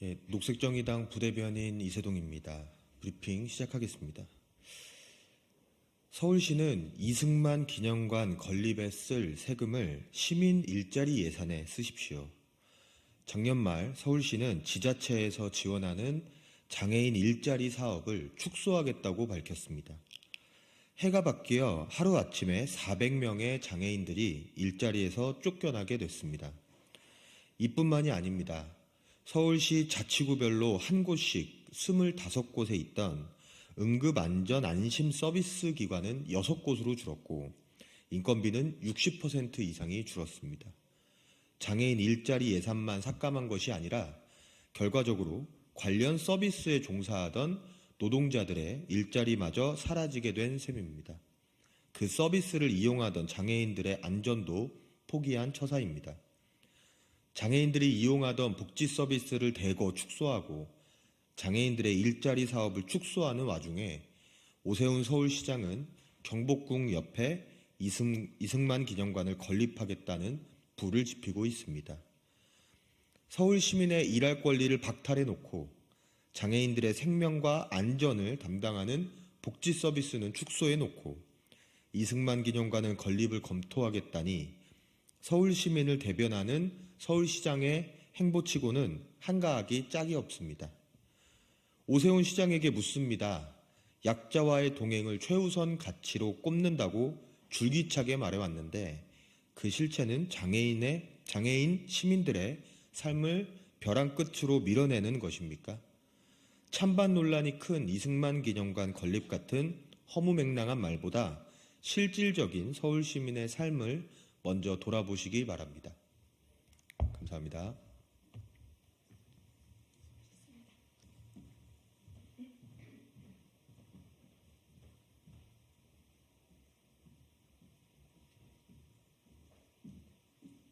예, 녹색정의당 부대변인 이세동입니다. 브리핑 시작하겠습니다. 서울시는 이승만 기념관 건립에 쓸 세금을 시민 일자리 예산에 쓰십시오. 작년 말 서울시는 지자체에서 지원하는 장애인 일자리 사업을 축소하겠다고 밝혔습니다. 해가 바뀌어 하루아침에 400명의 장애인들이 일자리에서 쫓겨나게 됐습니다. 이뿐만이 아닙니다. 서울시 자치구별로 한 곳씩 25곳에 있던 응급안전 안심 서비스 기관은 6곳으로 줄었고 인건비는 60% 이상이 줄었습니다. 장애인 일자리 예산만 삭감한 것이 아니라 결과적으로 관련 서비스에 종사하던 노동자들의 일자리마저 사라지게 된 셈입니다. 그 서비스를 이용하던 장애인들의 안전도 포기한 처사입니다. 장애인들이 이용하던 복지 서비스를 대거 축소하고 장애인들의 일자리 사업을 축소하는 와중에 오세훈 서울시장은 경복궁 옆에 이승, 이승만 기념관을 건립하겠다는 불을 지피고 있습니다. 서울 시민의 일할 권리를 박탈해 놓고 장애인들의 생명과 안전을 담당하는 복지 서비스는 축소해 놓고 이승만 기념관을 건립을 검토하겠다니 서울 시민을 대변하는 서울시장의 행보치고는 한가하기 짝이 없습니다. 오세훈 시장에게 묻습니다. 약자와의 동행을 최우선 가치로 꼽는다고 줄기차게 말해왔는데 그 실체는 장애인의 장애인 시민들의 삶을 벼랑 끝으로 밀어내는 것입니까? 찬반 논란이 큰 이승만 기념관 건립 같은 허무맹랑한 말보다 실질적인 서울 시민의 삶을 먼저 돌아보시기 바랍니다. 감사합니다.